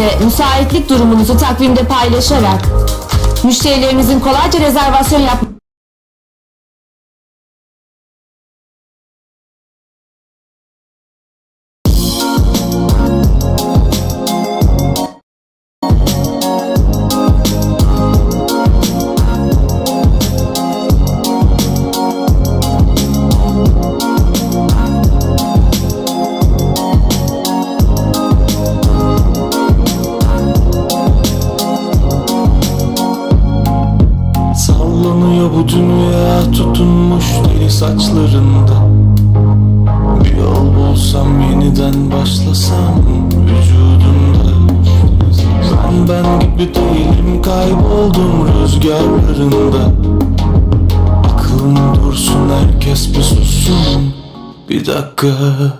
Workspace'te müsaitlik durumunuzu takvimde paylaşarak müşterilerinizin kolayca rezervasyon yapma saçlarında. Bir yol bulsam yeniden başlasam vücudumda. Ben ben gibi değilim kayboldum rüzgarlarında. Aklım dursun herkes bir sussun. Bir dakika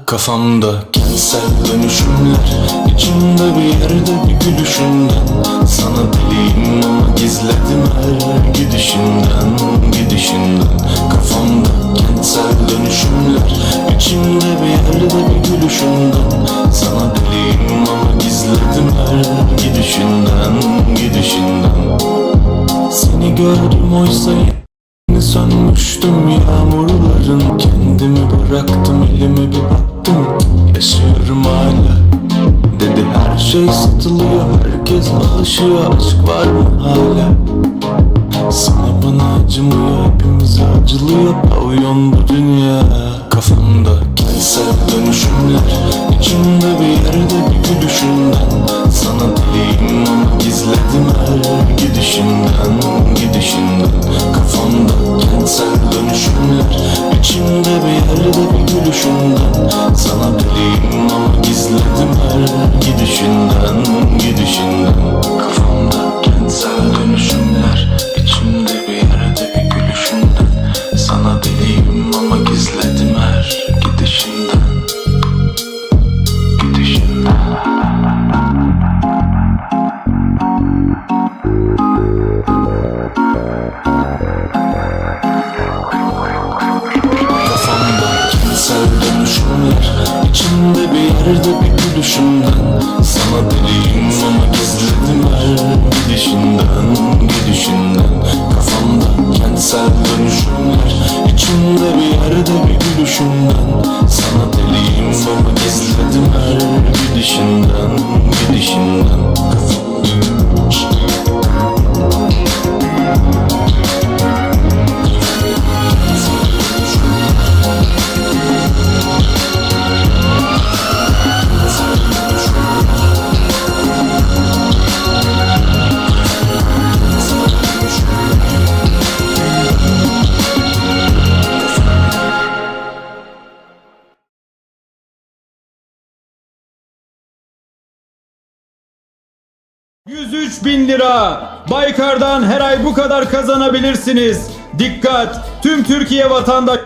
kafamda kentsel dönüşümler içimde bir yerde bir gülüşünden Sana deliyim ama gizledim her gidişinden Gidişinden. Kafamda kentsel dönüşümler içimde bir yerde bir gülüşünden Sana deliyim ama gizledim her gidişinden Gidişinden. Seni gördüm oysa Yeni sönmüştüm yağmurların. Kendimi bıraktım elime bir baktım şey satılıyor. Herkes alışıyor. Aşk var mı? Hala. Sana bana acımıyor. Hepimize acılıyor. Pavyon bu dünya. Kafamda kentsel dönüşümler. İçimde bir yerde bir gülüşünden Sana deliyim ama gizledim her gidişinden Gidişinden. Kafamda kentsel dönüşümler İçimde bir yerde bir gülüşünden Sana deliyim ama gizledim her gidişinden Gidişinden. Kafamda kentsel dönüşümler bir bir gülüşümden Sana deliyim ama gizledim her gidişinden Gidişinden. Kafamda kentsel dönüşümler İçimde bir yerde bir gülüşümden ...103 bin lira. Baykar'dan her ay bu kadar kazanabilirsiniz. Dikkat! Tüm Türkiye vatandaş...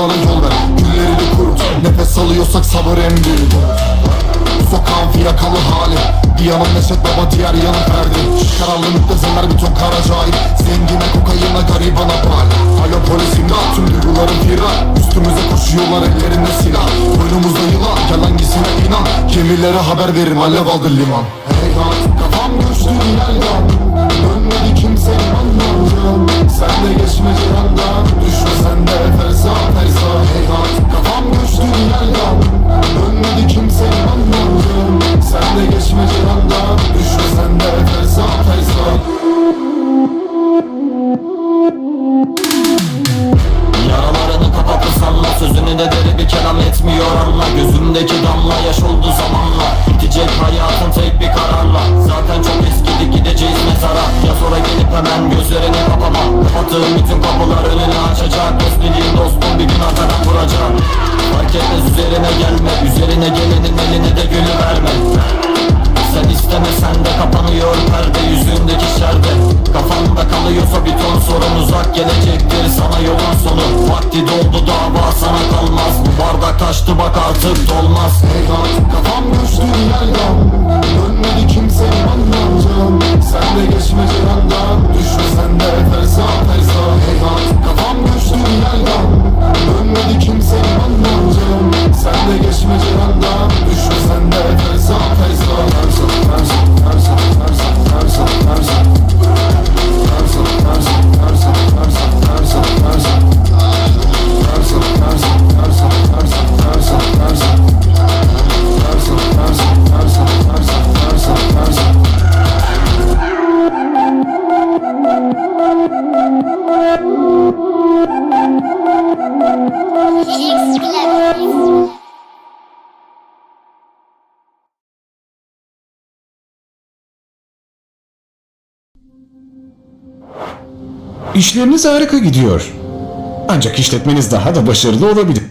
Acılara yol ver güllerini kurut Nefes alıyorsak sabır en büyük Sokağın fiyakalı hali Bir yanım Neşet Baba diğer yanım Ferdi Karanlıkta zeller bir ton kara cahil. Zengine kokaina garibana bal. Alo polis imdat. Tüm duygularım firar. Üstümüze koşuyorlar ellerinde silah. Boynumuzda yılan. Gel hangisine inan? Gemilere haber verin alev aldı liman. Hey lan kafam göçtü anlamcam Sen de geçme cihandan Düşme sen de fersa fersa Hey lan kafam göçtü yeldan Dönmedi kimse anlamcam Sen de geçme cihandan Düşme sen de fersa fersa Kapattığım bütün kapılar önünü açacak. Dost dostum bir gün arkadan vuracak. Fark etmez üzerine gelme. Üzerine gelenin eline de gülü verme. Sen istemesen de kapanıyor İşleriniz harika gidiyor. Ancak işletmeniz daha da başarılı olabilir.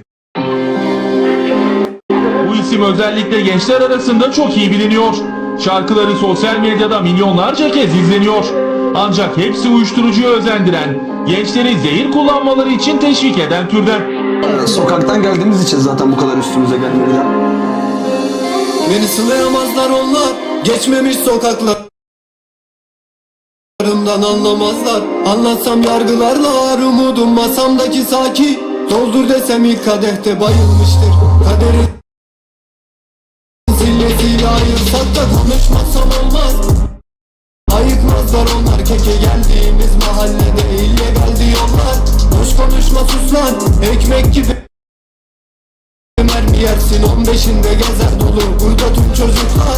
Bu isim özellikle gençler arasında çok iyi biliniyor. Şarkıları sosyal medyada milyonlarca kez izleniyor. Ancak hepsi uyuşturucuya özendiren, gençleri zehir kullanmaları için teşvik eden türden. Sokaktan geldiğimiz için zaten bu kadar üstümüze gelmediler. Beni sınayamazlar onlar Geçmemiş sokaklarımdan anlamazlar Anlatsam yargılarlar umudum masamdaki saki Doldur desem ilk kadehte bayılmıştır Kaderin zillesiyle ayırsak da konuşmasam olmaz Ayıkmazlar onlar keke geldiğimiz mahallede illegal diyorlar. Boş konuşma sus lan. Ekmek gibi Mermi yersin? 15'inde gezer dolu. Burada tüm çocuklar.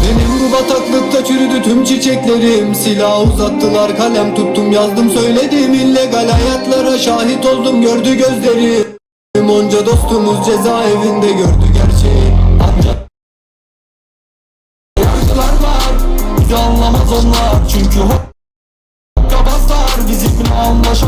Benim bu bataklıkta çürüdü tüm çiçeklerim. Silah uzattılar kalem tuttum yazdım söyledim. İllegal hayatlara şahit oldum gördü gözlerim. Onca dostumuz cezaevinde gördü gerçeği anlamaz onlar. Çünkü Hokkabazlar bizimle anlaşamaz